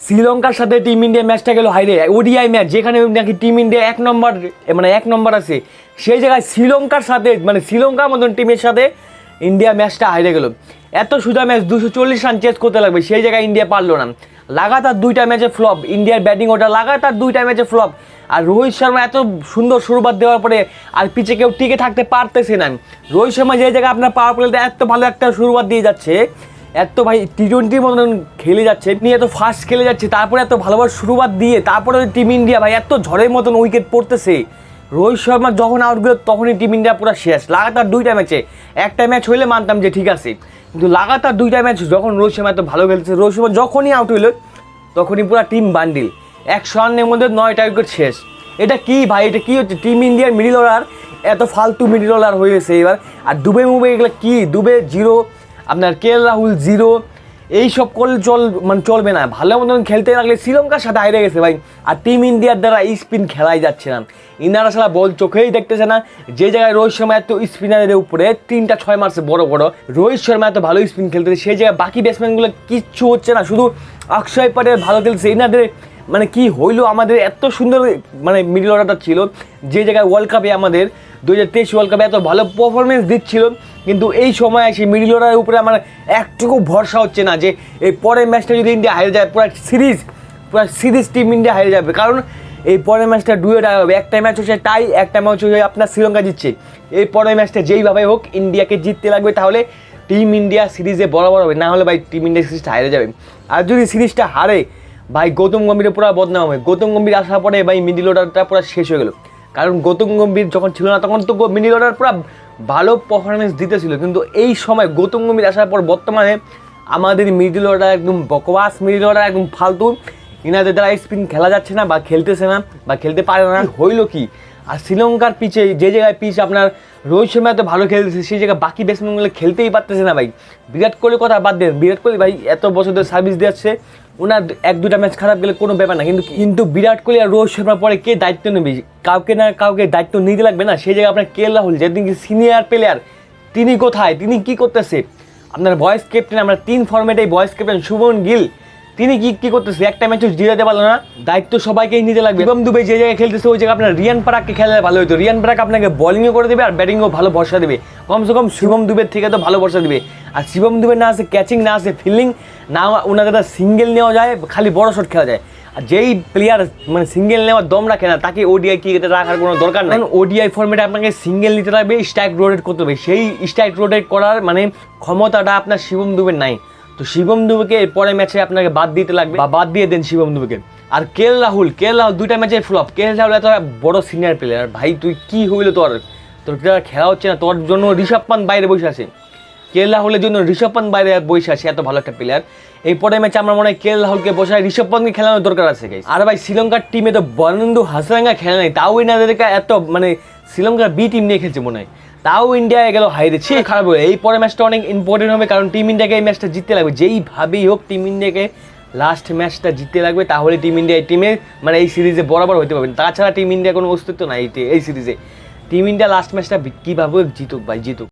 শ্রীলঙ্কার সাথে team India ম্যাচটা গেল হাইরে। ওডিআই ম্যাচ যেখানে নাকি টিম ইন্ডিয়া এক নম্বর মানে এক নম্বর আছে। সেই জায়গায় শ্রীলঙ্কার সাথে মানে শ্রীলঙ্কার মতন টিমের সাথে ইন্ডিয়া ম্যাচটা হাইরে গেল। এত সোজা ম্যাচ দুশো চল্লিশ রান চেস করতে লাগবে, সেই জায়গায় ইন্ডিয়া পারল না। লাগাতার দুইটা ম্যাচে ফ্লপ ইন্ডিয়ার ব্যাটিং ওটা লাগাতার দুইটা ম্যাচে ফ্লপ আর রোহিত শর্মা এত সুন্দর শুরুবাত দেওয়ার পরে আর পিছে কেউ টিকে থাকতে পারতেছে না। রোহিত শর্মা যে জায়গায় আপনার পাওয়ার প্লেতে এত ভালো একটা শুরুবাত দিয়ে যাচ্ছে এত ভাই টি টোয়েন্টির মতন খেলে যাচ্ছে, নিয়ে এত ফাস্ট খেলে যাচ্ছে, তারপরে এত ভালোভাবে শুরুবাত দিয়ে, তারপরে টিম ইন্ডিয়া ভাই এত ঝড়ের মতন উইকেট পড়তেছে। রোহিত শর্মা যখন আউট গেল, তখনই টিম ইন্ডিয়া পুরো শেষ। লাগাতার দুইটা ম্যাচে একটা ম্যাচ হইলে মানতাম যে ঠিক আছে, কিন্তু লাগাতার দুইটা ম্যাচ যখন রোহিত শর্মা এত ভালো খেলছে রোহিত শর্মা যখনই আউট হইল, তখনই পুরো টিম বান্ডিল একশো রানের মধ্যে নয়টা উইকেট শেষ। এটা কি ভাই? এটা কি হচ্ছে? টিম ইন্ডিয়ার মিডিল অর্ডার এত ফালতু মিডিল অর্ডার হয়েছে এবার। আর দুবে মুবে এগুলো কি? দুবে জিরো আপনার কে রাহুল, জিরো, এইসব করলে চল মানে চলবে না। ভালো মতন খেলতে লাগলে শ্রীলঙ্কার সাথে হারিয়ে গেছে ভাই। আর টিম ইন্ডিয়ার দ্বারা স্পিন খেলাই যাচ্ছে না। ইনারা সারা বল চোখেই দেখতেছে না। যে জায়গায় রোহিত শর্মা এত স্পিনারের উপরে, তিনটা ছয় মারছে বড় বড়, রোহিত শর্মা এত ভালো স্পিন খেলতেছে, সেই জায়গায় বাকি ব্যাটসম্যানগুলো কিচ্ছু হচ্ছে না। শুধু অক্ষয় প্যাটেল ভালো খেলছে। এনাদের মানে কি হইল আমাদের, এত সুন্দর মানে মিডল অর্ডারটা ছিল। যে জায়গায় ওয়ার্ল্ড কাপে আমাদের দু হাজার তেইশ ওয়ার্ল্ড কাপে এত ভালো পারফরমেন্স দিচ্ছিল। কিন্তু এই সময় এসে মিডল অর্ডারের উপরে আমার একটুকু ভরসা হচ্ছে না যে এই পরের ম্যাচটা যদি ইন্ডিয়া হারিয়ে যায়, পুরো সিরিজ পুরো সিরিজ টিম ইন্ডিয়া হারিয়ে যাবে। কারণ এই পরের ম্যাচটা ডুয়ে ডুয়েট হবে। একটা ম্যাচ হচ্ছে টাই একটা ম্যাচ হচ্ছে আপনার শ্রীলঙ্কা জিতছে। এই পরের ম্যাচটা যেইভাবে হোক, ইন্ডিয়াকে জিততে লাগবে তাহলে টিম ইন্ডিয়া সিরিজে বরাবর হবে। না হলে ভাই টিম ইন্ডিয়া সিরিজটা হারিয়ে যাবে। আর যদি সিরিজটা হারে, ভাই, গৌতম গম্ভীরের পুরো বদনাম হবে। গৌতম গম্ভীর আসার পরে ভাই মিডিল অর্ডারটা পুরো শেষ হয়ে গেল। কারণ গৌতম গম্ভীর যখন ছিল না, তখন তো মিডিল অর্ডার পুরো ভালো পারফরমেন্স দিতেছিল। কিন্তু এই সময় গৌতম গম্ভীর আসার পর বর্তমানে আমাদের মিডিল অর্ডার একদম বকবাস মিডিল অর্ডার, একদম ফালতু। ইনাদের দ্বারা স্পিন খেলা যাচ্ছে না বা খেলতেছে না বা খেলতে পারে না, হইল কি? আর শ্রীলঙ্কার পিচে যে জায়গায় পিচ আপনার রোহিত শর্মা এত ভালো খেলতেছে, সেই জায়গায় বাকি ব্যাটসম্যানগুলো খেলতেই পারতেছে না ভাই। বিরাট কোহলির কথা বাদ দেন। বিরাট কোহলি ভাই এত বছর ধরে সার্ভিস দিচ্ছে ওনার এক দুটা ম্যাচ খারাপ গেলে কোনো ব্যাপার না, কিন্তু কিন্তু বিরাট কোহলি আর রোহিত শর্মার পরে কে দায়িত্ব নেবে? কাউকে না কাউকে দায়িত্ব নিতে লাগবে না, সেই জায়গায় আপনার কে রাহুল যেদিন সিনিয়র প্লেয়ার তিনি কোথায়, তিনি কি করতেছে? আপনার ভয়েস ক্যাপ্টেন আমরা তিন ফর্মেটেই ভয়েস ক্যাপ্টেন শুভন গিল তিনি কি কি করতেছে? একটা ম্যাচও জিতাতে পারল না? দায়িত্ব সবাইকেই নিতে লাগবে। এবং দুবে যে জায়গায় খেলতেছে, ওই জায়গায় আপনার রিয়ান পারাককে খেলে ভালো হতো। রিয়ান পারাক আপনাকে বলিংও করে দেবে আর ব্যাটিংও ভালো ভরসা দেবে। কমসে কম শুভম দুবের থেকে তো ভালো ভরসা দেবে। আর শিবম দুবে না আছে ক্যাচিং না আছে ফিল্ডিং না ওনাকে তো সিঙ্গেল নেওয়া যায়, খালি বড় শট খেলা যায়। আর যেই প্লেয়ার মানে সিঙ্গেল নেওয়ার দম রাখে না, তাকে ওডিআই কি রাখার কোনো দরকার নেই। ওডিআই ফর্মেটে আপনাকে সিঙ্গেল নিতে লাগবে স্ট্রাইক রোটেট করতে হবে। সেই স্ট্রাইক রোটেট করার মানে ক্ষমতাটা আপনার শিবম দুবের নাই। তো শিবম দুবেকে এর পরের ম্যাচে আপনাকে বাদ দিতে লাগবে। বা বাদ দিয়ে দেন শিবম দুবেকে। আর কেল রাহুল কেল রাহুল, দুইটা ম্যাচে ফ্লপ কেল রাহুল এত বড় সিনিয়র প্লেয়ার ভাই, তুই কি হইল তোর? তোর খেলা হচ্ছে না? তোর জন্য ঋষভ পান্ত বাইরে বসে আছে। কেল রাহুলের জন্য ঋষভ পান্ত বাইরে বসে আছে এত ভালো একটা প্লেয়ার এই পরের ম্যাচে আমার মনে হয় কেল রাহুলকে বসায়, ঋষভ পান্তকে খেলানোর দরকার আছে। আর ভাই, শ্রীলঙ্কার টিমে তো বরেন্দ্র হাসরাঙ্গা খেলে নাই। তাও এনাদেরকে এত মানে শ্রীলঙ্কার বি টিম নিয়ে খেলছে মনে হয়। তাও ইন্ডিয়ায় গেল হাইরে ছি, খারাপ হয়ে এই পরের ম্যাচটা অনেক ইম্পর্টেন্ট হবে, কারণ টিম ইন্ডিয়াকে এই ম্যাচটা জিততে লাগবে। যেইভাবেই হোক টিম ইন্ডিয়াকে লাস্ট ম্যাচটা জিততে লাগবে, তাহলে টিম ইন্ডিয়া এই টিমে মানে এই সিরিজে বরাবর হতে পারবে। তাছাড়া টিম ইন্ডিয়া কোনো অস্তিত্ব নাই এই সিরিজে টিম ইন্ডিয়া লাস্ট ম্যাচটা কীভাবে জিতুক ভাই, জিতুক।